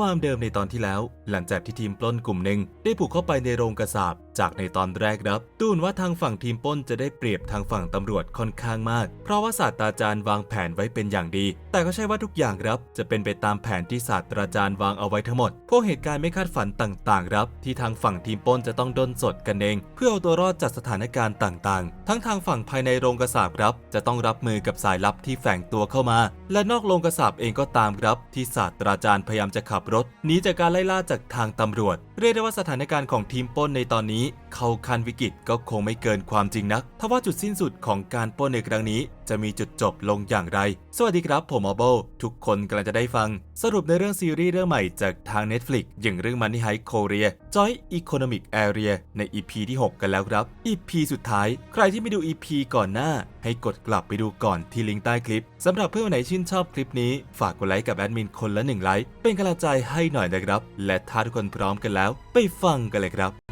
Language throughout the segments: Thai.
ความเดิมในตอนที่แล้ว หลังจากที่ทีมปล้นกลุ่มหนึ่งได้บุกเข้าไปในโรงกระสาบจากในตอนแรกครับดูนว่าทางฝั่งทีมป้นจะได้เปรียบทางฝั่งตำรวจค่อนข้างมาก เพราะว่าศาสตราจารย์วางแผนไว้เป็นอย่างดี แต่ก็ใช่ว่าทุกอย่างครับ จะเป็นไปตามแผนที่ศาสตราจารย์วางเอาไว้ทั้งหมด พวกเหตุการณ์ไม่คาดฝันต่างๆครับ ที่ทางฝั่งทีมป้นจะต้องด้นสดกันเอง เพื่อเอาตัวรอดจากสถานการณ์ต่างๆ ทั้งทางฝั่งภายในโรงกระสาบครับ จะต้องรับมือกับสายลับที่แฝงตัวเข้ามา และนอกโรงกระสาบเองก็ตามครับ ที่ศาสตราจารย์พยายามจะขับรถหนีจากการไล่ล่าจากทางตำรวจ เรียกได้ว่าสถานการณ์ของทีมป้นในตอนนี้เข้าคันวิกฤตก็คงไม่เกินความจริงนักทว่าจุดสิ้นสุดของการปล้นในครั้งนี้ จะมีจุดจบลงอย่างไร สวัสดีครับผมอโบทุกคนกำลังจะได้ฟัง สรุปในเรื่องซีรีส์เรื่องใหม่จากทาง Netflix อย่างเรื่อง Money Heist Korea Joy Economic Area ใน EP ที่ 6 กันแล้วครับ EP สุดท้าย ใครที่ไม่ดู EP ก่อนหน้า ให้กดกลับไปดูก่อนที่ลิงก์ใต้คลิปสำหรับเพื่อนไหนชื่นชอบคลิปนี้ฝากกดไลค์กับแอดมินคนละหนึ่งไลค์เป็นกำลังใจให้หน่อยนะครับ และถ้าทุกคนพร้อมกันแล้ว ไปฟังกันเลยครับ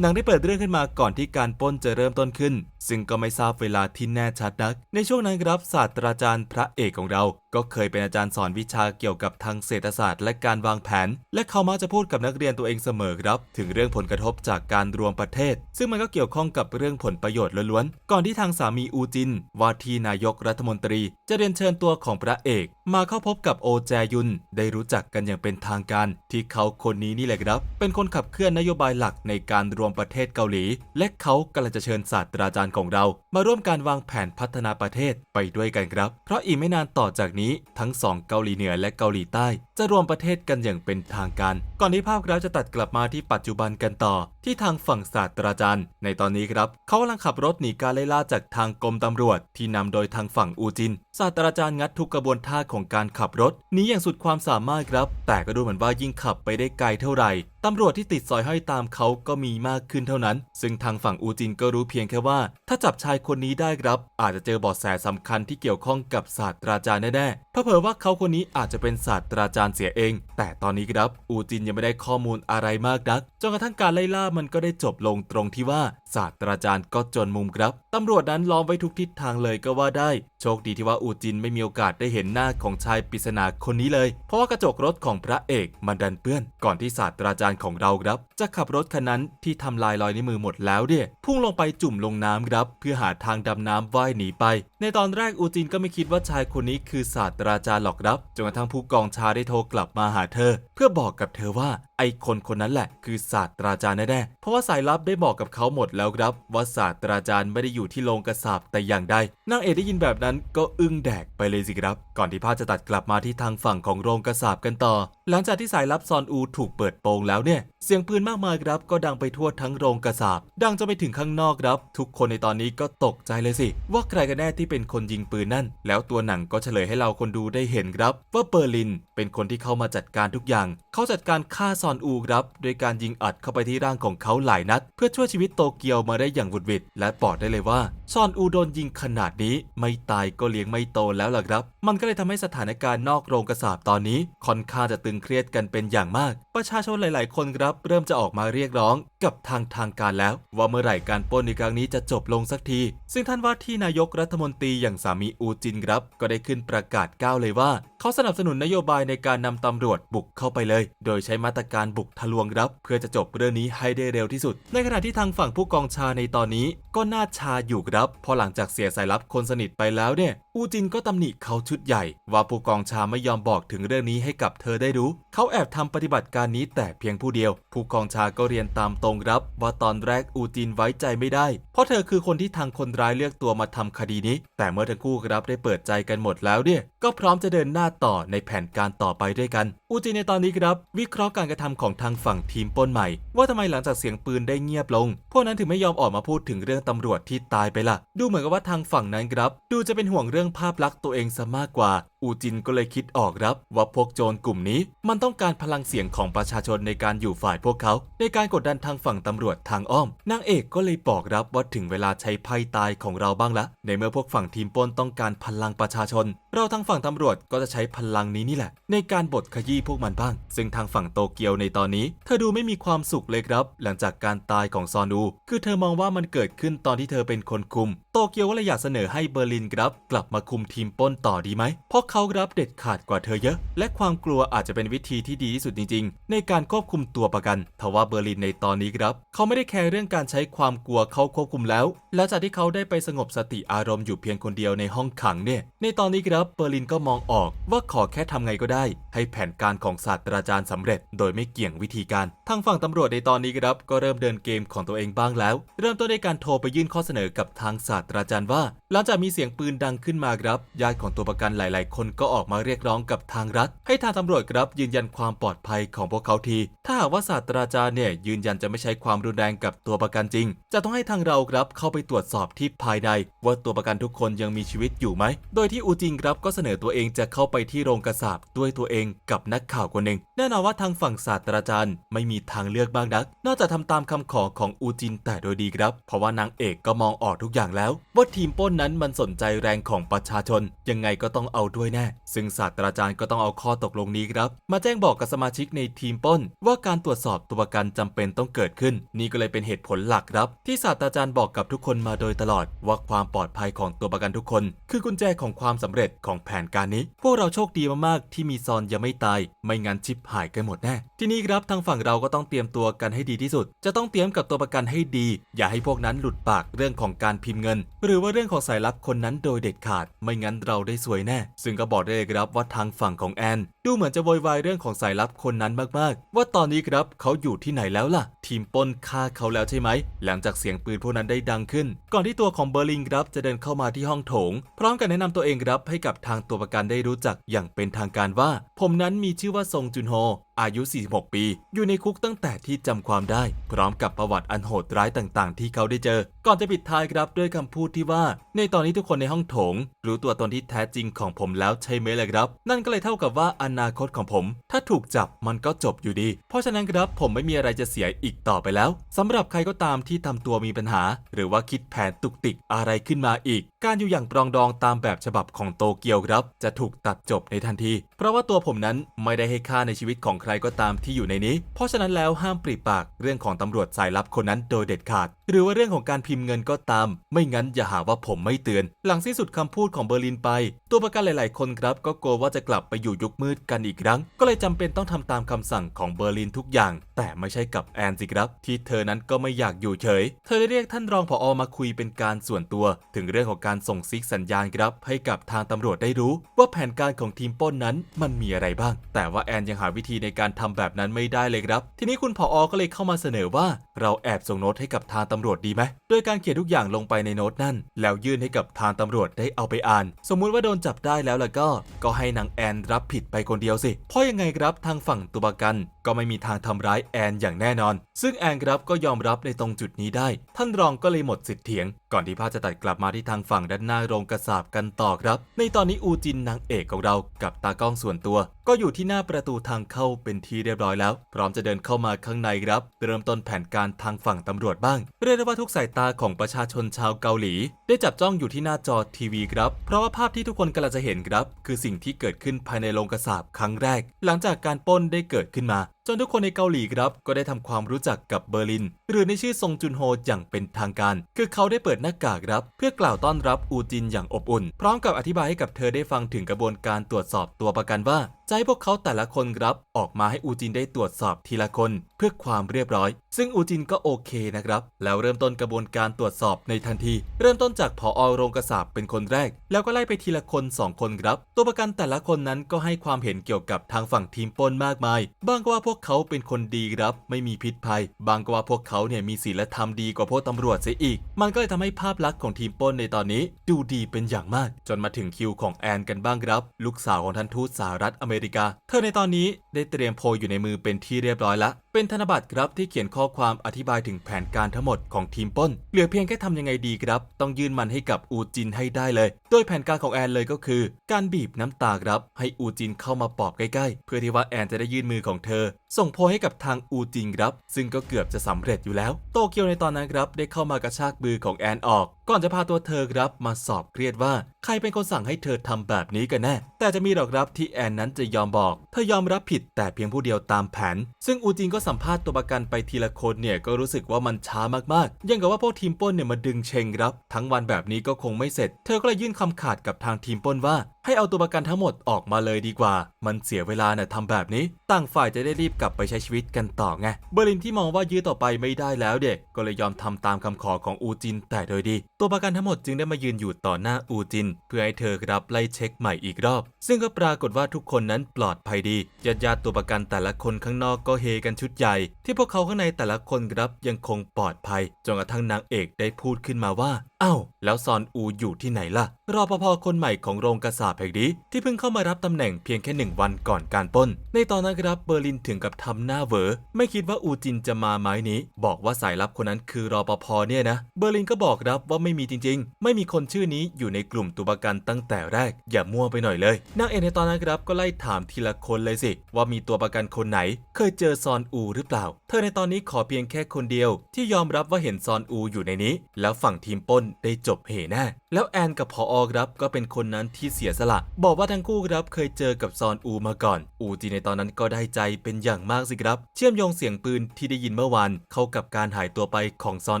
หนังได้เปิดเรื่องขึ้นมาก่อนที่การปล้นจะเริ่มต้นขึ้น ซึ่งก็ไม่ทราบเวลาที่แน่ชัดนัก ในช่วงนั้นครับศาสตราจารย์พระเอกของเรา ก็เคยเป็นอาจารย์สอนวิชาเกี่ยวกับทางเศรษฐศาสตร์และการวางแผน และเขามักจะพูดกับนักเรียนตัวเองเสมอครับ ถึงเรื่องผลกระทบจากการรวมประเทศ ซึ่งมันก็เกี่ยวข้องกับเรื่องผลประโยชน์ล้วนๆก่อนที่ทางสามีอูจินว่าที่นายกรัฐมนตรี จะเรียนเชิญตัวของพระเอกมาเข้าพบกับโอแจยุน ได้รู้จักกันอย่างเป็นทางการ ที่เขาคนนี้นี่แหละครับ เป็นคนขับเคลื่อนนโยบายหลักในการรวมประเทศเกาหลี และเขากำลังจะเชิญศาสตราจารย์ของเรา มาร่วมการวางแผนพัฒนาประเทศไปด้วยกันครับ เพราะอีกไม่นานต่อจากนี้ทั้งสองเกาหลีเหนือและเกาหลีใต้ จะรวมประเทศกันอย่างเป็นทางการ ก่อนที่ภาพครับจะตัดกลับมาที่ปัจจุบันกันต่อ ที่ทางฝั่งศาสตราจารย์ ในตอนนี้ครับเขากำลังขับรถหนีการไล่ล่าจากทางกรมตำรวจ ที่นำโดยทางฝั่งอูจิน ศาสตราจารย์งัดทุกกระบวนท่าของการขับรถหนีอย่างสุดความสามารถครับ แต่ก็ดูเหมือนว่ายิ่งขับไปได้ไกลเท่าไหร่ ตำรวจที่ติดสอยห้อยตามเขาก็มีมากขึ้นเท่านั้น ซึ่งทางฝั่งอูจินก็รู้เพียงแค่ว่า ถ้าจับชายคนนี้ได้ครับ อาจจะเจอเบาะแสสำคัญที่เกี่ยวข้องกับศาสตราจารย์แน่ๆเพราะเผอว่าเขาคนนี้อาจจะเป็นศาสตราจารย์เสียเอง แต่ตอนนี้ครับ อูจินยังไม่ได้ข้อมูลอะไรมากนักจนกระทั่งการไล่ล่ามันก็ได้จบลงตรงที่ว่าศาสตราจารย์ก็จนมุมครับตำรวจนั้นล้อมไว้ทุกทิศทางเลยก็ว่าได้ โชคดีที่ว่าอูจินไม่มีโอกาสได้เห็นหน้าของชายปริศนาคนนี้เลย เพราะว่ากระจกรถของพระเอกมันดันเปื้อน ก่อนที่ศาสตราจารย์ของเราครับ จะขับรถคันนั้นที่ทำลายรอยนิ้วมือหมดแล้วเนี่ยพุ่งลงไปจุ่มลงน้ำครับ เพื่อหาทางดำน้ำว่ายหนีไป ในตอนแรกอูจินก็ไม่คิดว่าชายคนนี้คือศาสตราจารย์หรอกครับจนกระทั่งผู้กองชาได้โทรกลับมาหาเธอ เพื่อบอกกับเธอว่าไอ้คนคนนั้นแหละ คือศาสตราจารย์แน่ๆ เพราะว่าสายลับได้บอกกับเขาหมดแล้วครับ ว่าศาสตราจารย์ไม่ได้อยู่ที่โรงกระสาบแต่อย่างใดนางเอกได้ยินแบบนั้นก็อึ้งแดกไปเลยสิครับ ก่อนที่ภาพจะตัดกลับมาที่ทางฝั่งของโรงกระสาบกันต่อ หลังจากที่สายลับซอนอูถูกเปิดโปงแล้วเนี่ย เสียงปืนมากมายครับ ก็ดังไปทั่วทั้งโรงกระสาบ ดังจนไปถึงข้างนอกครับ ทุกคนในตอนนี้ก็ตกใจเลยสิ ว่าใครกันแน่ที่เป็นคนยิงปืนนั่น แล้วตัวหนังก็เฉลยให้เราคนดูได้เห็นครับ ว่าเปอร์ลินเป็นคนที่เข้ามาจัดการทุกอย่าง เขาจัดการฆ่าซอนอูครับโดยการยิงอัดเข้าไปที่ร่างของเขาหลายนัด เพื่อช่วยชีวิตโตเกียวมาได้อย่างวุดวิดและบอกได้เลยว่าซอนอูโดนยิงขนาดนี้ ไม่ตายก็เลี้ยงไม่โตแล้วล่ะครับ มันก็เลยทำให้สถานการณ์นอกโรงกระสาบตอนนี้ ค่อนข้างจะตึงเครียดกันเป็นอย่างมาก ประชาชนหลาย ๆ คนครับเริ่มจะออกมาเรียกร้องกับทางทางการแล้ว ว่าเมื่อไหร่การปล้นในครั้งนี้จะจบลงสักที ซึ่งท่านว่าที่นายกรัฐมนตรีอย่างสามีอูจินครับ ก็ได้ขึ้นประกาศก้าวเลยว่า เขาสนับสนุนนโยบายในการนำตำรวจบุกเข้าไปเลย โดยใช้มาตรการบุกทะลวงครับ เพื่อจะจบเรื่องนี้ให้ได้เร็วที่สุด ในขณะที่ทางฝั่งผู้กองชาในตอนนี้ ก็น่าชาอยู่ครับพราะหลังจากเสียสายลับคนสนิทไปแล้วเนี่ย อูจินก็ตำหนิเขาชุดใหญ่ ว่าผู้กองชาไม่ยอมบอกถึงเรื่องนี้ให้กับเธอได้รู้ เขาแอบทำปฏิบัติการนี้แต่เพียงผู้เดียว ผู้กองชาก็เรียนตามตรงรับ ว่าตอนแรกอูจินไว้ใจไม่ได้ เพราะเธอคือคนที่ทางคนร้ายเลือกตัวมาทำคดีนี้ แต่เมื่อทั้งคู่รับได้เปิดใจกันหมดแล้วเนี่ย ก็พร้อมจะเดินหน้าต่อในแผนการต่อไปด้วยกัน อูจิในตอนนี้ครับ วิเคราะห์การกระทำของทางฝั่งทีมปล้นใหม่ ว่าทำไมหลังจากเสียงปืนได้เงียบลง พวกนั้นถึงไม่ยอมออกมาพูดถึงเรื่องตำรวจที่ตายไปล่ะ ดูเหมือนกับว่าทางฝั่งนั้นครับ ดูจะเป็นห่วงเรื่องภาพลักษณ์ตัวเองซะมากกว่า อูจินก็เลยคิดออกครับว่าพวกโจรกลุ่มนี้ มันต้องการพลังเสียงของประชาชนในการอยู่ฝ่ายพวกเขา ในการกดดันทางฝั่งตำรวจทางอ้อมนางเอกก็เลยบอกรับว่าถึงเวลาใช้ไพ่ตายของเราบ้างละในเมื่อพวกฝั่งทีมปล้นต้องการพลังประชาชน เราทางฝั่งตำรวจก็จะใช้พลังนี้นี่แหละ ในการบดขยี้พวกมันบ้าง ซึ่งทางฝั่งโตเกียวในตอนนี้ เธอดูไม่มีความสุขเลยครับ หลังจากการตายของซอนู คือเธอมองว่ามันเกิดขึ้นตอนที่เธอเป็นคนคุม โตเกียวก็เลยอยากเสนอให้เบอร์ลินครับ กลับมาคุมทีมป้นต่อดีไหม เพราะเขาครับเด็ดขาดกว่าเธอเยอะ และความกลัวอาจจะเป็นวิธีที่ดีที่สุดจริง ๆ ในการควบคุมตัวประกันทว่าเบอร์ลินในตอนนี้ครับเขาไม่ได้แคร์เรื่องการใช้ความกลัวเขาควบคุมแล้วหลังจากที่เขาได้ไปสงบสติอารมณ์อยู่เพียงคนเดียวในห้องขังเนี่ยในตอนนี้ครับเบอร์ลินก็มองออกว่าขอแค่ทำไงก็ได้ ให้แผนการของศาสตราจารย์สำเร็จ โดยไม่เกี่ยงวิธีการทางฝั่งตำรวจในตอนนี้ครับก็เริ่มเดินเกมของตัวเองบ้างแล้ว เริ่มต้นด้วยการโทรไปยื่นข้อเสนอกับทางศาสตราจารย์ว่า หลังจากมีเสียงปืนดังขึ้นมาครับญาติของตัวประกันหลาย ๆ คนก็ออกมาเรียกร้องกับทางรัฐ ให้ทางตำรวจครับยืนยันความปลอดภัยของพวกเขาที ถ้าหากว่าศาสตราจารย์เนี่ยยืนยันจะไม่ใช้ความรุนแรงกับตัวประกันจริง จะต้องให้ทางเราครับเข้าไปตรวจสอบที่ภายใน ว่าตัวประกันทุกคนยังมีชีวิตอยู่ไหม โดยที่อูจิงครับก็เสนอตัวเองจะเข้าไปที่โรงกระสาบด้วยตัวเองกับนักข่าวคนหนึ่งแน่นอนว่าทางฝั่งศาสตราจารย์ไม่มีทางเลือกบ้างนัก นอกจากทำตามคำขอของอูจินแต่โดยดีครับ เพราะว่านางเอกก็มองออกทุกอย่างแล้ว ว่าทีมป้นนั้นมันสนใจแรงของประชาชน ยังไงก็ต้องเอาด้วยแน่ ซึ่งศาสตราจารย์ก็ต้องเอาข้อตกลงนี้ครับ มาแจ้งบอกกับสมาชิกในทีมป้น ว่าการตรวจสอบตัวประกันจำเป็นต้องเกิดขึ้น นี่ก็เลยเป็นเหตุผลหลักครับ ที่ศาสตราจารย์บอกกับทุกคนมาโดยตลอด ว่าความปลอดภัยของตัวประกันทุกคน คือกุญแจของความสำเร็จของแผนการนี้ พวกเราโชคดีมากๆที่มีซอนยังไม่ตาย ไม่งั้นชิปหายกันหมดแน่ ทีนี้ครับทางฝั่งเราก็ต้องเตรียมตัวกันให้ดีที่สุด จะต้องเตรียมกับตัวประกันให้ดี อย่าให้พวกนั้นหลุดปากเรื่องของการพิมพ์เงิน หรือว่าเรื่องของสายลับคนนั้นโดยเด็ดขาด ไม่งั้นเราได้สวยแน่ ซึ่งก็บอกได้เลยครับว่าทางฝั่งของแอน ดูเหมือนจะโวยวายเรื่องของสายลับคนนั้นมากๆ ว่าตอนนี้ครับเขาอยู่ที่ไหนแล้วล่ะ ทีมป้นฆ่าเขาแล้วใช่ไหม หลังจากเสียงปืนพวกนั้นได้ดังขึ้น ก่อนที่ตัวของเบอร์ลิงครับจะเดินเข้ามาที่ห้องโถง พร้อมกับแนะนำตัวเองครับให้กับทางตัวประกันได้รู้จักอย่างเป็นทางการว่า ผมนั้นมีชื่อว่าซงจุนโฮอายุ 46 ปี อยู่ในคุกตั้งแต่ที่จำความได้ พร้อมกับประวัติอันโหดร้ายต่างๆ ที่เขาได้เจอ ก่อนจะปิดท้ายครับด้วยคำพูดที่ว่า ในตอนนี้ทุกคนในห้องโถง รู้ตัวตนที่แท้จริงของผมแล้วใช่ไหมล่ะครับ นั่นก็เลยเท่ากับว่าอนาคตของผม ถ้าถูกจับมันก็จบอยู่ดี เพราะฉะนั้นครับผมไม่มีอะไรจะเสียอีกต่อไปแล้วสำหรับใครก็ตามที่ทำตัวมีปัญหา หรือว่าคิดแผนตุกติกอะไรขึ้นมาอีก การอยู่อย่างปรองดองตามแบบฉบับของโตเกียวครับ จะถูกตัดจบในทันที เพราะว่าตัวผมนั้นไม่ได้ให้ค่าในชีวิตของใครก็ตามที่อยู่ในนี้ เพราะฉะนั้นแล้วห้ามปริปากเรื่องของตำรวจสายลับคนนั้นโดยเด็ดขาดหรือว่าเรื่องของการพิมพ์เงินก็ตาม ไม่งั้นอย่าหาว่าผมไม่เตือน หลังสิ้นสุดคำพูดของเบอร์ลินไป ตัวประกันหลาย ๆ คนครับ ก็กลัวว่าจะกลับไปอยู่ยุคมืดกันอีกครั้ง ก็เลยจำเป็นต้องทำตามคำสั่งของเบอร์ลินทุกอย่าง แต่ไม่ใช่กับแอนสิครับ ที่เธอนั้นก็ไม่อยากอยู่เฉย เธอได้เรียกท่านรองผอมาคุยเป็นการส่วนตัว ถึงเรื่องของการส่งซิกสัญญาณครับ ให้กับทางตำรวจได้รู้ ว่าแผนการของทีมป้นนั้นมันมีอะไรบ้าง แต่ว่าแอนยังหาวิธีในการทำแบบนั้นไม่ได้เลยครับ ทีนี้คุณผอก็เลยเข้ามาเสนอว่าเราแอบส่งโน้ตให้กับทางตำรวจดีไหมโดยการเขียนทุกอย่างลงไปในโน้ตนั่น แล้วยื่นให้กับทางตำรวจได้เอาไปอ่าน สมมุติว่าโดนจับได้แล้วล่ะก็ ก็ให้นางแอนรับผิดไปคนเดียวสิเพราะยังไงครับทางฝั่งตัวประกัน ก็ไม่มีทางทำร้ายแอนอย่างแน่นอน ซึ่งแอนครับก็ยอมรับในตรงจุดนี้ได้ ท่านรองก็เลยหมดสิทธิ์เถียง ก่อนที่ภาพจะตัดกลับมาที่ทางฝั่งด้านหน้าโรงกระสาบกันต่อครับ ในตอนนี้อูจินนางเอกของเรากับตากล้องส่วนตัว ก็อยู่ที่หน้าประตูทางเข้าเป็นที่เรียบร้อยแล้ว พร้อมจะเดินเข้ามาข้างในครับ เริ่มต้นแผนการทางฝั่งตำรวจบ้าง เรียกได้ว่าทุกสายตาของประชาชนชาวเกาหลี ได้จับจ้องอยู่ที่หน้าจอทีวีครับ เพราะว่าภาพที่ทุกคนกำลังจะเห็นครับ คือสิ่งที่เกิดขึ้นภายในโรงกระสาบครั้งแรก หลังจากการป้นได้เกิดขึ้นมา จนทุกคนในเกาหลีครับ ก็ได้ทำความรู้จักกับเบอร์ลิน หรือในชื่อซงจุนโฮอย่างเป็นทางการ คือเขาได้เปิดหน้ากากครับ เพื่อกล่าวต้อนรับอูจินอย่างอบอุ่น พร้อมกับอธิบายให้กับเธอได้ฟังถึงกระบวนการตรวจสอบตัวประกันว่าจะให้พวกเขาแต่ละคนครับออกมาให้อูจินได้ตรวจสอบทีละคนเพื่อความเรียบร้อย ซึ่งอูจินก็โอเคนะครับ แล้วเริ่มต้นกระบวนการตรวจสอบในทันที เริ่มต้นจากผออโรงกระสาบเป็นคนแรก แล้วก็ไล่ไปทีละคนสองคนครับ ตัวประกันแต่ละคนนั้นก็ให้ความเห็นเกี่ยวกับทางฝั่งทีมป้นมากมาย บางก็ว่าพวกเขาเป็นคนดีครับ ไม่มีพิษภัย บางก็ว่าพวกเขาเนี่ยมีศีลธรรมดีกว่าพวกตำรวจเสียอีก มันก็เลยทำให้ภาพลักษณ์ของทีมป้นในตอนนี้ ดูดีเป็นอย่างมาก จนมาถึงคิวของแอนกันบ้างครับ ลูกสาวของท่านทูตสหรัฐอเมริกา เธอในตอนนี้ได้เตรียมโพยอยู่ในมือเป็นที่เรียบร้อยละ เป็นธนบัตรครับที่เขียนข้อความอธิบายถึงแผนการทั้งหมดของทีมป้น เหลือเพียงแค่ทำยังไงดีครับ ต้องยื่นมันให้กับอูจินให้ได้เลย โดยแผนการของแอนเลยก็คือ การบีบน้ำตาครับ ให้อูจินเข้ามาปอบใกล้ๆ เพื่อที่ว่าแอนจะได้ยื่นมือของเธอ ส่งโพยให้กับทางอูจินครับ ซึ่งก็เกือบจะสำเร็จอยู่แล้ว โตเกียวในตอนนั้นครับได้เข้ามากระชากมือของแอนออกก่อนจะพาตัวเธอครับมาสอบเครียดว่า ใครเป็นคนสั่งให้เธอทำแบบนี้กันแน่ แต่จะมีหรอกครับที่แอนนั้นจะยอมบอก เธอยอมรับผิดแต่เพียงผู้เดียวตามแผน ซึ่งอูจินก็สัมภาษณ์ตัวประกันไปทีละคนเนี่ยก็รู้สึกว่ามันช้ามากๆ ยังกับว่าพวกทีมป้นเนี่ยมาดึงเชงครับ ทั้งวันแบบนี้ก็คงไม่เสร็จ เธอก็เลยยื่นคำขาดกับทางทีมป้นว่า ให้เอาตัวประกันทั้งหมดออกมาเลยดีกว่า มันเสียเวลาเนี่ยทำแบบนี้ ต่างฝ่ายจะได้รีบกลับไปใช้ชีวิตกันต่อไง เบอร์ลินที่มองว่ายื้อต่อไปไม่ได้แล้วเด็กก็เลยยอมทำตามคำขอของอูจินแต่โดยดีตัวประกันทั้งหมดจึงได้มายืนอยู่ต่อหน้าอูจิน เพื่อให้เธอรับไล่เช็คใหม่อีกรอบ ซึ่งก็ปรากฏว่าทุกคนนั้นปลอดภัยดีญาติญาติตัวประกันแต่ละคนข้างนอกก็เฮกันชุดใหญ่ ที่พวกเขาข้างในแต่ละคนครับยังคงปลอดภัยจนกระทั่งนางเอกได้พูดขึ้นมาว่า อ้าวแล้วซอนอูอยู่ที่ไหนล่ะ รอปภคนใหม่ของโรงกระสาบแห่งนี้ที่เพิ่งเข้ามารับตำแหน่งเพียงแค่หนึ่งวันก่อนการป้น ในตอนนั้นครับเบอร์ลินถึงกับทำหน้าเวอไม่คิดว่าอูจินจะมาไม้นี้ บอกว่าสายลับคนนั้นคือรอปภเนี่ยนะ เบอร์ลินก็บอกครับว่าไม่มีจริง ๆ ไม่มีคนชื่อนี้อยู่ในกลุ่มตัวประกันตั้งแต่แรก อย่ามั่วไปหน่อยเลยนางเอกในตอนนั้นครับก็ไล่ถามทีละคนเลยสิ ว่ามีตัวประกันคนไหน เคยเจอซอนอูหรือเปล่า เธอในตอนนี้ขอเพียงแค่คนเดียว ที่ยอมรับว่าเห็นซอนอูอยู่ในนี้ แล้วฝั่งทีมป้นได้จบเหแน่แล้วแอนกับพออครับก็เป็นคนนั้นที่เสียสละ บอกว่าทั้งคู่ครับเคยเจอกับซอนอูมาก่อน อูจีในตอนนั้นก็ได้ใจเป็นอย่างมากสิครับ เชื่อมโยงเสียงปืนที่ได้ยินเมื่อวานเข้ากับการหายตัวไปของซอน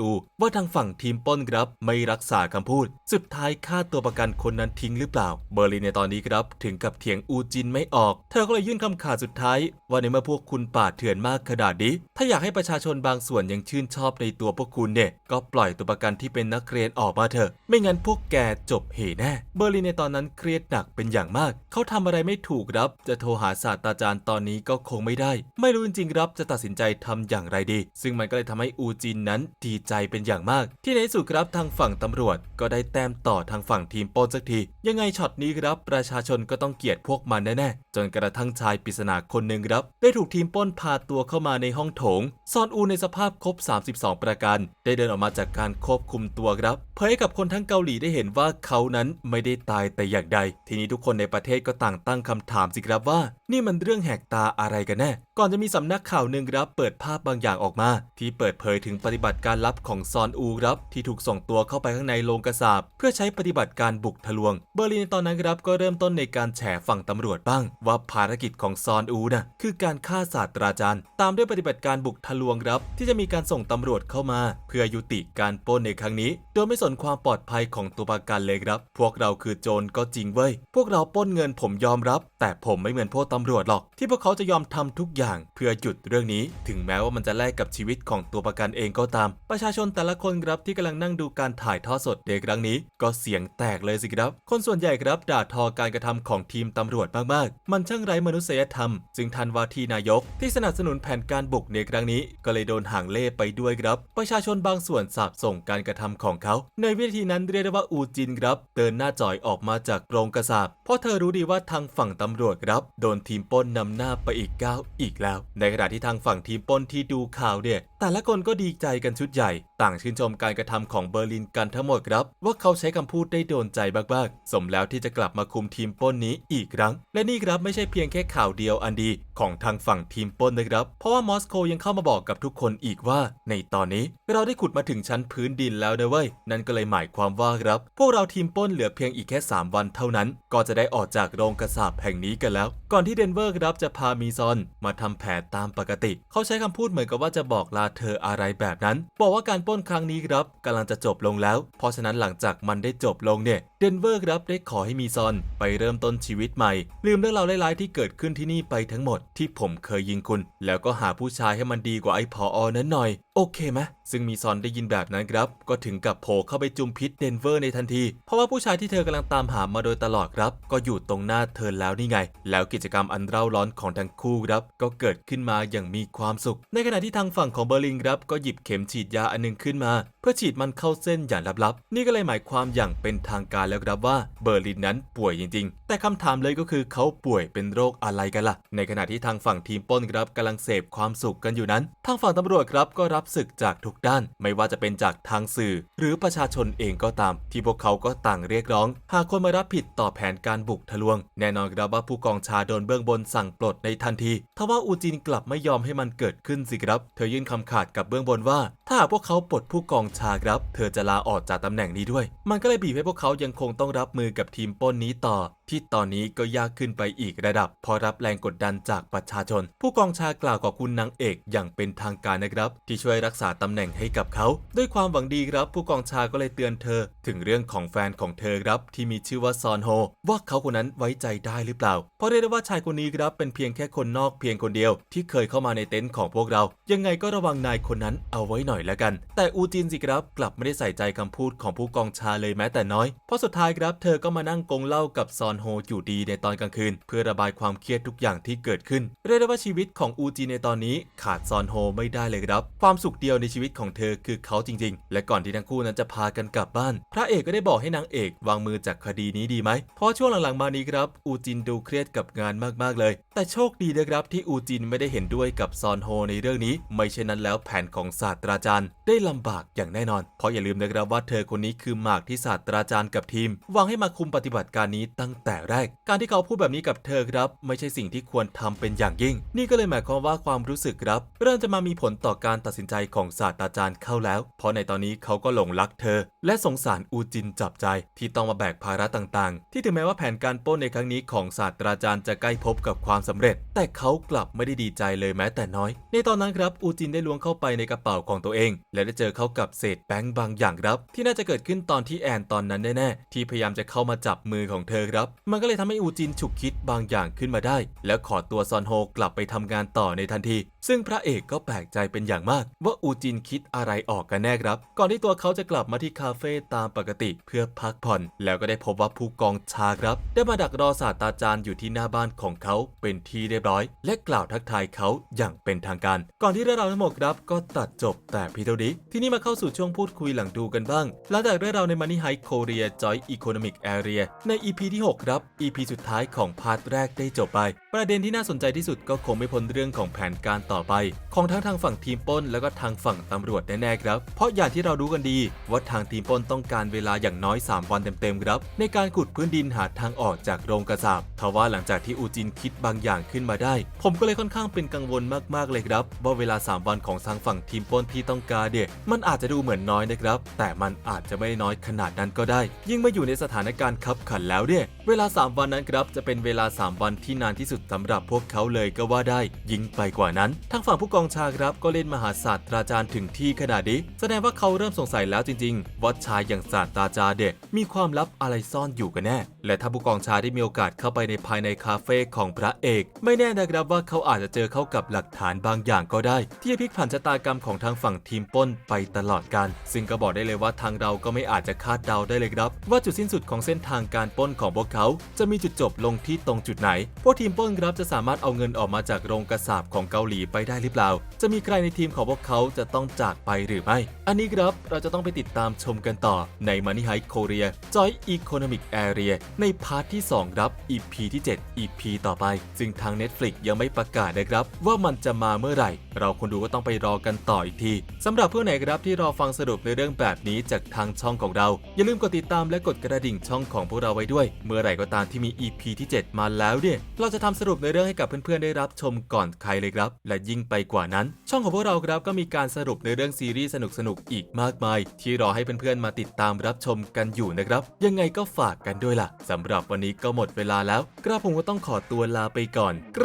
อู ว่าทางฝั่งทีมป้นครับไม่รักษาคำพูด สุดท้ายฆ่าตัวประกันคนนั้นทิ้งหรือเปล่า เบอร์ลินในตอนนี้ครับถึงกับเถียงอูจินไม่ออก เธอก็เลยยื่นคำขาดสุดท้าย ว่าในเมื่อพวกคุณป่าดเถื่อนมากขนาดนี้ถ้าอยากให้ประชาชนบางส่วนยังชื่นชอบในตัวพวกคุณเนี่ยก็ปล่อยตัวประกันที่เป็นนักเรียนออกมาเถอะ ไม่งั้นพวกแกจบเหแน่ เบอร์ลินในตอนนั้นเครียดหนักเป็นอย่างมาก เขาทำอะไรไม่ถูกครับ จะโทรหาศาสตราจารย์ตอนนี้ก็คงไม่ได้ ไม่รู้จริงๆครับจะตัดสินใจทำอย่างไรดี ซึ่งมันก็เลยทำให้อูจินนั้นดีใจเป็นอย่างมาก ที่ในสุดครับทางฝั่งตำรวจ ก็ได้แต้มต่อทางฝั่งทีมปนสักที ยังไงช็อตนี้ครับประชาชนก็ต้องเกลียดพวกมันแน่ๆ นกระทั่งชายปริศนาคนหนึ่งครับ ได้ถูกทีมป้นพาตัวเข้ามาในห้องโถง ซอนอูในสภาพครบ 32 ประการ ได้เดินออกมาจากการควบคุมตัวครับ เผยให้กับคนทั้งเกาหลีได้เห็นว่าเขานั้นไม่ได้ตายแต่อย่างใด ทีนี้ทุกคนในประเทศก็ต่างตั้งคำถามสิครับว่า นี่มันเรื่องแหกตาอะไรกันแน่ ก่อนจะมีสำนักข่าวหนึ่งครับเปิดภาพบางอย่างออกมา ที่เปิดเผยถึงปฏิบัติการลับของซอนอูครับที่ถูกส่งตัวเข้าไปข้างในโรงกระสาบเพื่อใช้ปฏิบัติการบุกทะลวง เบอร์ลินในตอนนั้นครับก็เริ่มต้นในการแฉฝั่งตำรวจบ้างว่าภารกิจของซอนอูนะคือการฆ่าศาสตราจารย์ ตามด้วยปฏิบัติการบุกทะลวงรับ ที่จะมีการส่งตำรวจเข้ามา เพื่อยุติการปล้นในครั้งนี้ โดยไม่สนความปลอดภัยของตัวประกันเลยครับ พวกเราคือโจรก็จริงเว้ย พวกเราปล้นเงินผมยอมรับ แต่ผมไม่เหมือนพวกตำรวจหรอก ที่พวกเขาจะยอมทำทุกอย่าง เพื่อหยุดเรื่องนี้ ถึงแม้ว่ามันจะแลกกับชีวิตของตัวประกันเองก็ตาม ประชาชนแต่ละคนครับที่กำลังนั่งดูการถ่ายทอดสดในครั้งนี้ ก็เสียงแตกเลยสิครับ คนส่วนใหญ่ครับด่าทอการกระทำของทีมตำรวจมากๆมันช่างไร้มนุษยธรรมจึงทันวาทีนายก ที่สนับสนุนแผนการบุกในครั้งนี้ ก็เลยโดนห่างเล่ไปด้วยครับ ประชาชนบางส่วนสาบส่งการกระทำของเขา ในวิธีนั้นเรียกได้ว่าอูจินครับเดินหน้าจ่อยออกมาจากโรงกระสาบเพราะเธอรู้ดีว่าทางฝั่งตำรวจครับ โดนทีมป้นนำหน้าไปอีกก้าวอีกแล้ว ในขณะที่ทางฝั่งทีมป้นที่ดูข่าวเนี่ยแต่ละคนก็ดีใจกันชุดใหญ่ ต่างชื่นชมการกระทำของเบอร์ลินกันทั้งหมดครับ ว่าเขาใช้คำพูดได้โดนใจมากๆ สมแล้วที่จะกลับมาคุมทีมป้นนี้อีกครั้ง และนี่ครับไม่ใช่เพียงแค่ข่าวเดียวอันดี ของทางฝั่งทีมปล้นนะครับ เพราะว่ามอสโกยังเข้ามาบอกกับทุกคนอีกว่า ในตอนนี้เราได้ขุดมาถึงชั้นพื้นดินแล้วนะเว้ย นั่นก็เลยหมายความว่าครับ พวกเราทีมปล้นเหลือเพียงอีกแค่ 3 วันเท่านั้น ก็จะได้ออกจากโรงกระสาบแห่งนี้กันแล้ว ก่อนที่เดนเวอร์ครับจะพามีซอน มาทำแผนตามปกติ เขาใช้คำพูดเหมือนกับว่าจะบอกลาเธออะไรแบบนั้น บอกว่าการปล้นครั้งนี้ครับกำลังจะจบลงแล้ว เพราะฉะนั้นหลังจากมันได้จบลงเนี่ยเดนเวอร์ครับได้ขอให้มีซอน ไปเริ่มต้นชีวิตใหม่ ลืมเรื่องราวร้ายๆที่เกิดขึ้นที่นี่ไปทั้งหมดที่ผมเคยยิงคุณ แล้วก็หาผู้ชายให้มันดีกว่าไอ้พออนั้นหน่อย โอเคไหมซึ่งมีซอนได้ยินแบบนั้นครับ ก็ถึงกับโผล่เข้าไปจุมพิษเดนเวอร์ในทันที เพราะว่าผู้ชายที่เธอกำลังตามหามาโดยตลอดครับ ก็อยู่ตรงหน้าเธอแล้วนี่ไง แล้วกิจกรรมอันเร่าร้อนของทั้งคู่ครับ ก็เกิดขึ้นมาอย่างมีความสุข ในขณะที่ทางฝั่งของเบอร์ลินครับก็หยิบเข็มฉีดยาอันหนึงขึ้นมา เพื่อฉีดมันเข้าเส้นอย่างลับๆ นี่ก็เลยหมายความอย่างเป็นทางการแล้วครับว่าเบอร์ลินนั้นป่วยจริง ๆ แต่คำถามเลยก็คือเขาป่วยเป็นโรคอะไรกันล่ะ ในขณะที่ทางฝั่งทีมป้นครับกำลังเสพความสุขกันอยู่นั้น ทางฝั่งตำรวจครับก็รับศึกจากทุกด้าน ไม่ว่าจะเป็นจากทางสื่อ หรือประชาชนเองก็ตาม ที่พวกเขาก็ต่างเรียกร้อง หากคนมารับผิดต่อแผนการบุกทะลวง แน่นอนครับว่าผู้กองชาโดนเบื้องบนสั่งปลดในทันทีทว่าอูจินกลับไม่ยอมให้มันเกิดขึ้นสิครับ เธอยื่นคำขาดกับเบื้องบนว่า ถ้าหากพวกเขาปลดผู้กองชาครับ เธอจะลาออกจากตำแหน่งนี้ด้วย มันก็เลยบีบให้พวกเขายังคงต้องรับมือกับทีมป้นนี้ต่อ ที่ตอนนี้ก็ยากขึ้นไปอีกระดับพราะรับแรงกดดันจากประชาชน ผู้กองชากล่าวขอบคุณนางเอกอย่างเป็นทางการนะครับ ที่ช่วยรักษาตำแหน่งให้กับเขา ด้วยความหวังดีครับ ผู้กองชาก็เลยเตือนเธอ ถึงเรื่องของแฟนของเธอครับที่มีชื่อว่าซอนโฮว่าเขาคนนั้นไว้ใจได้หรือเปล่า เพราะเรียกได้ว่าชายคนนี้ครับเป็นเพียงแค่คนนอกเพียงคนเดียว ที่เคยเข้ามาในเต็นท์ของพวกเรา ยังไงก็ระวังนายคนนั้นเอาไว้หน่อยละกัน แต่อูจินสิครับกลับไม่ได้ใส่ใจคำพูดของผู้กองชาเลยแม้แต่น้อยเพราะสุดท้ายครับเธอก็มานั่งกงเล้ากับซอนโฮอยู่ดีในตอนกลางคืน เพื่อระบายความเครียดทุกอย่างที่เกิดขึ้น เรียกได้ว่าชีวิตของอูจินในตอนนี้ขาดซอนโฮไม่ได้เลยครับ ความสุขเดียวในชีวิตของเธอคือเขาจริง ๆ และก่อนที่ทั้งคู่นั้นจะพากันกลับบ้าน พระเอกก็ได้บอกให้นางเอกวางมือจากคดีนี้ดีไหม เพราะช่วงหลังๆมานี้ครับอูจินดูเครียดกับงานมากๆเลย แต่โชคดีนะครับที่อูจินไม่ได้เห็นด้วยกับซอนโฮในเรื่องนี้ ไม่เช่นนั้นแล้วแผนของศาสตราจารย์ ได้ลำบากอย่างแน่นอน เพราะอย่าลืมนะครับว่าเธอคนนี้คือหมากที่ศาสตราจารย์กับทีมวางให้มาคุมปฏิบัติการนี้ตั้งแต่แรก การที่เขาพูดแบบนี้กับเธอครับ ไม่ใช่สิ่งที่ควรทำเป็นอย่างยิ่ง นี่ก็เลยหมายความว่าความรู้สึกครับ เริ่มจะมามีผลต่อการตัดสินใจของศาสตราจารย์เข้าแล้ว เพราะในตอนนี้เขาก็หลงรักเธอ และสงสารอูจินจับใจ ที่ต้องมาแบกภาระต่างๆ ที่ถึงแม้ว่าแผนการป้นในครั้งนี้ของศาสตราจารย์จะใกล้พบกับความสำเร็จ แต่เขากลับไม่ได้ดีใจเลยแม้แต่น้อย ในตอนนั้นครับอูจินได้ล้วงเข้าไปในกระเป๋าของตัวเอง และได้เจอเข้ากับเศษแบงค์บางอย่างครับ ที่น่าจะเกิดขึ้นตอนที่แอนตอนนั้นแน่ๆที่พยายามจะเข้ามาจับมือของเธอครับมันก็เลยทำให้อูจินฉุกคิดบางอย่างขึ้นมาได้ แล้วขอตัวซอนโฮกลับไปทำงานต่อในทันที ซึ่งพระเอกก็แปลกใจเป็นอย่างมาก ว่าอูจินคิดอะไรออกกันแน่ครับ ก่อนที่ตัวเขาจะกลับมาที่คาเฟ่ตามปกติเพื่อพักผ่อน แล้วก็ได้พบว่าผู้กองชาครับ ได้มาดักรอศาสตราจารย์อยู่ที่หน้าบ้านของเขาเป็นที่เรียบร้อย และกล่าวทักทายเขาอย่างเป็นทางการ ก่อนที่เรื่องราวทั้งหมดครับก็ตัดจบแต่พียงเท่านี้ที่นี่มาเข้าสู่ช่วงพูดคุยหลังดูกันบ้างหลังจากเรื่องราวใน Money High Korea Joint Economic Area ใน EP ที่ 6ครับ EP สุดท้ายของพาร์ทแรกได้จบไป ประเด็นที่น่าสนใจที่สุดก็คงไม่พ้นเรื่องของแผนการต่อไป ของทั้งทางฝั่งทีมป้น แล้วก็ทางฝั่งตำรวจแน่ๆครับ เพราะอย่างที่เรารู้กันดี ว่าทางทีมป้นต้องการเวลาอย่างน้อย 3 วันเต็มๆครับ ในการขุดพื้นดินหาทางออกจากโรงกระสาบทว่าหลังจากที่อูจินคิดบางอย่างขึ้นมาได้ ผมก็เลยค่อนข้างเป็นกังวลมากๆเลยครับ ว่าเวลา 3 วันของทางฝั่งทีมป้นที่ต้องการเดี่ยมันอาจจะดูเหมือนน้อยนะครับ แต่มันอาจจะไม่น้อยขนาดนั้นก็ได้ ยิ่งมาอยู่ในสถานการณ์ขับขันแล้วเนี่ยเวลา 3 วันนั้นครับจะเป็นเวลา 3 วันที่นานที่สุดสำหรับพวกเขาเลยก็ว่าได้ยิ่งไปกว่านั้น ทางฝั่งผู้กองชาครับก็เล่นมหาศาสตราจารย์ถึงที่ขนาดนี้แสดงว่าเขาเริ่มสงสัยแล้วจริง ๆ ว่าชายอย่างศาสตราจารย์เด็กมีความลับอะไรซ่อนอยู่กันแน่ และถ้าผู้กองชาได้มีโอกาสเข้าไปในภายในคาเฟ่ของพระเอก ไม่แน่นะครับว่าเขาอาจจะเจอเข้ากับหลักฐานบางอย่างก็ได้ ที่จะพลิกผันชะตากรรมของทางฝั่งทีมป้นไปตลอดกาลซึ่งก็บอกได้เลยว่าทางเราก็ไม่อาจจะคาดเดาได้เลยครับ ว่าจุดสิ้นสุดของเส้นทางการป้นของพวกเขา จะมีจุดจบลงที่ตรงจุดไหนพวกทีมป้นครับจะสามารถเอาเงินออกมาจากโรงกระสาบของเกาหลีไปได้หรือเปล่า จะมีใครในทีมของพวกเขาจะต้องจากไปหรือไม่ อันนี้ครับเราจะต้องไปติดตามชมกันต่อใน Money High Korea Joint Economic Area ในพาร์ทที่ 2 ครับ EP ที่ 7 EP ต่อไป ซึ่งทาง Netflix ยังไม่ประกาศนะครับ ว่ามันจะมาเมื่อไหร่ เราคนดูก็ต้องไปรอกันต่ออีกทีสำหรับเพื่อนไหนครับที่รอฟังสรุปในเรื่องแบบนี้จากทางช่องของเรา อย่าลืมกดติดตามและกดกระดิ่งช่องของพวกเราไว้ด้วย เมื่อไหร่ก็ตามที่มี EP ที่ 7 มาแล้วเนี่ยเราจะทำสรุปในเรื่องให้กับเพื่อนๆได้รับชมก่อนใครเลยครับ และยิ่งไปกว่านั้น ช่องของพวกเราครับก็มีการสรุปในเรื่องซีรีส์สนุกๆอีกมากมาย ที่รอให้เพื่อนๆมาติดตามรับชมกันอยู่นะครับ ยังไงก็ฝากกันด้วยล่ะสำหรับวันนี้ก็หมดเวลาแล้ว กระผมก็ต้องขอตัวลาไปก่อน ก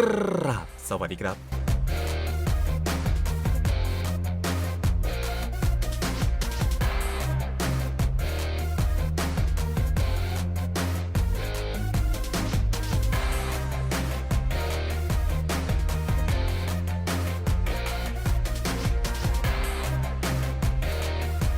ราบ สวัสดีครับ